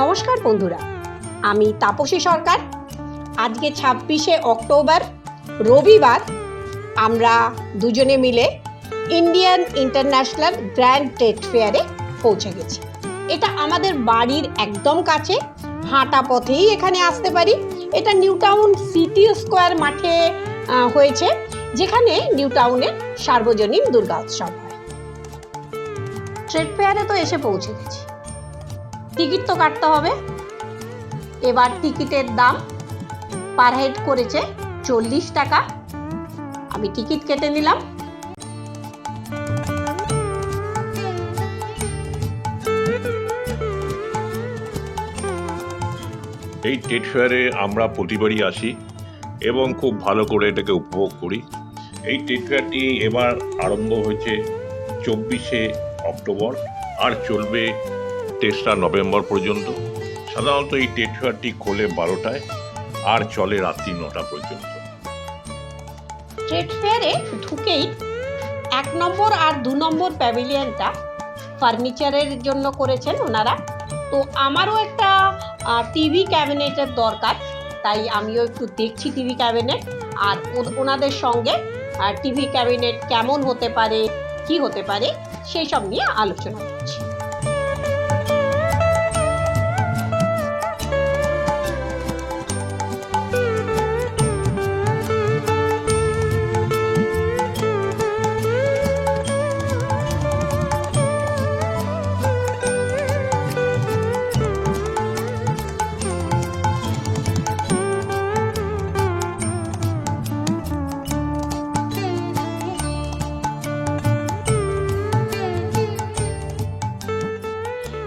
নমস্কার বন্ধুরা, আমি তাপসী সরকার। আজকে ছাব্বিশে অক্টোবর, রবিবার আমরা দুজনে মিলে ইন্ডিয়ান ইন্টারন্যাশনাল গ্র্যান্ড ট্রেড ফেয়ারে পৌঁছে গেছি। এটা আমাদের বাড়ির একদম কাছে, হাঁটা পথেই এখানে আসতে পারি। এটা নিউ টাউন সিটি স্কোয়ার মাঠে হয়েছে, যেখানে নিউ টাউনের সার্বজনীন দুর্গা উৎসব হয়। ট্রেড ফেয়ারে তো এসে পৌঁছে গেছি। টিকিট তো কাটতে হবে। এবার টিকিটের দাম পার হেড করেছে চল্লিশ টাকা। আমি টিকিট কেটে নিলাম। এই ট্রেড ফেয়ারে আমরা প্রতিবারই আসি এবং খুব ভালো করে এটাকে উপভোগ করি। এই ট্রেড ফেয়ারটি এবার আরম্ভ হয়েছে চব্বিশে অক্টোবর আর চলবে তেসরা নভেম্বর পর্যন্ত, সাধারণত এই ট্রেড ফেয়ারটি খোলে বারোটায় আর চলে রাত্রি নটা পর্যন্ত। ট্রেড ফেয়ারে ঢুকেই এক নম্বর আর দু নম্বর প্যাভিলিয়নটা ফার্নিচারের জন্য করেছেন ওনারা। তো আমারও একটা টিভি ক্যাবিনেটের দরকার, তাই আমিও একটু দেখছি টিভি ক্যাবিনেট। আর ওনাদের সঙ্গে টিভি ক্যাবিনেট কেমন হতে পারে, কি হতে পারে, সেই সব নিয়ে আলোচনা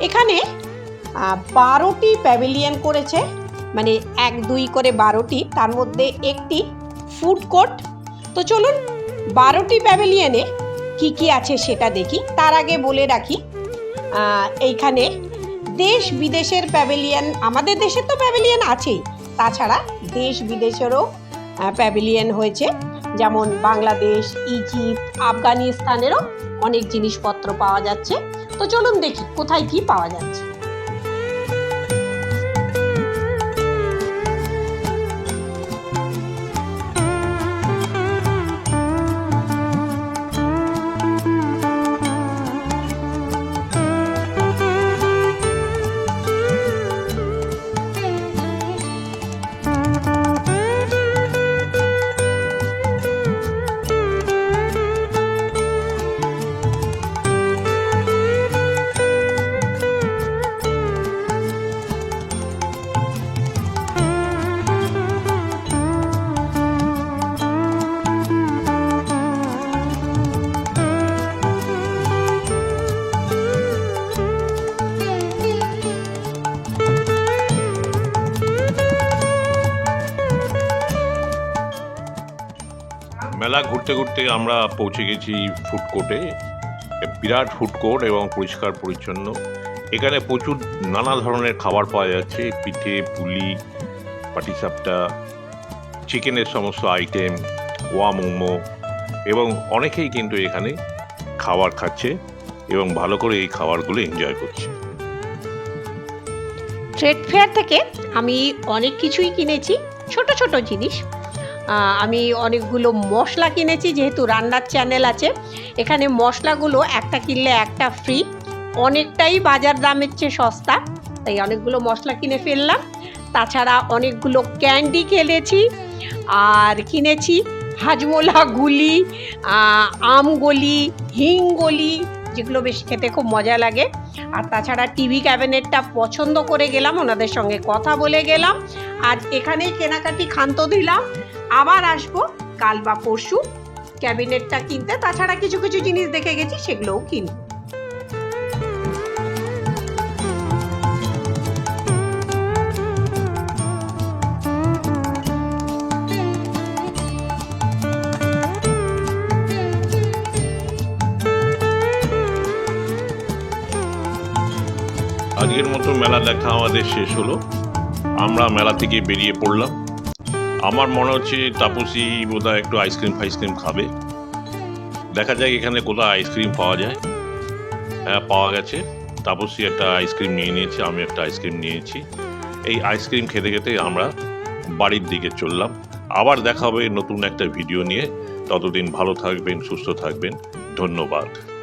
এখানে বারোটি প্যাভিলিয়ন করেছে মানে এক, দুই করে বারোটি, তার মধ্যে একটি ফুড কোর্ট তো চলুন, বারোটি প্যাভিলিয়নে কি কি আছে সেটা দেখি। তার আগে বলে রাখি এইখানে দেশ বিদেশের প্যাভিলিয়ন আমাদের দেশের তো প্যাভিলিয়ন আছেই। তাছাড়া দেশ বিদেশেরও প্যাভিলিয়ন হয়েছে। যেমন বাংলাদেশ ইজিপ্ট আফগানিস্তানেরও অনেক জিনিসপত্র পাওয়া যাচ্ছে। তো চলুন দেখি কোথায় কি পাওয়া যাচ্ছে। মেলা ঘুরতে ঘুরতে আমরা পৌঁছে গেছি ফুড কোর্টে বিরাট ফুড কোর্ট এবং পরিষ্কার পরিচ্ছন্ন। এখানে প্রচুর নানা ধরনের খাবার পাওয়া যাচ্ছে, পিঠে, পুলি, পাটিসাপটা, চিকেনের সমস্ত আইটেম ওয়া মোমো এবং অনেকেই কিন্তু এখানে খাবার খাচ্ছে এবং ভালো করে এই খাবারগুলো এনজয় করছে। ট্রেড ফেয়ার থেকে আমি অনেক কিছুই কিনেছি, ছোট ছোট জিনিস। আমি অনেকগুলো মশলা কিনেছি, যেহেতু রান্নার চ্যানেল আছে। এখানে মশলাগুলো একটা কিনলে একটা ফ্রি অনেকটাই বাজার দামের চেয়ে সস্তা। তাই অনেকগুলো মশলা কিনে ফেললাম। তাছাড়া অনেকগুলো ক্যান্ডি কিনেছি আর কিনেছি হাজমোলা গুলি আমগলি হিংগলি যেগুলো বেশ খেতে খুব মজা লাগে। আর তাছাড়া টিভি ক্যাবিনেটটা পছন্দ করে গেলাম, ওনাদের সঙ্গে কথা বলে গেলাম। আজ এখানেই কেনাকাটি ক্ষান্ত দিলাম। আবার আসব, কাল বা পরশু। ক্যাবিনেটটা কিনতে, তাছাড়া কিছু কিছু জিনিস দেখে গেছি, সেগুলোও কিনবো। আজকের মতো মেলা দেখা আমাদের শেষ হলো। আমরা মেলা থেকে বেরিয়ে পড়লাম। আমার মনে হচ্ছে তাপসী বোধহয় একটু আইসক্রিম ফাইসক্রিম খাবে। দেখা যাক এখানে কোথায় আইসক্রিম পাওয়া যায়। হ্যাঁ পাওয়া গেছে। তাপসী একটা আইসক্রিম নিয়ে নিয়েছে, আমি একটা আইসক্রিম নিয়েছি। এই আইসক্রিম খেতে খেতে আমরা বাড়ির দিকে চললাম। আবার দেখা হবে নতুন একটা ভিডিও নিয়ে। ততদিন ভালো থাকবেন, সুস্থ থাকবেন। ধন্যবাদ।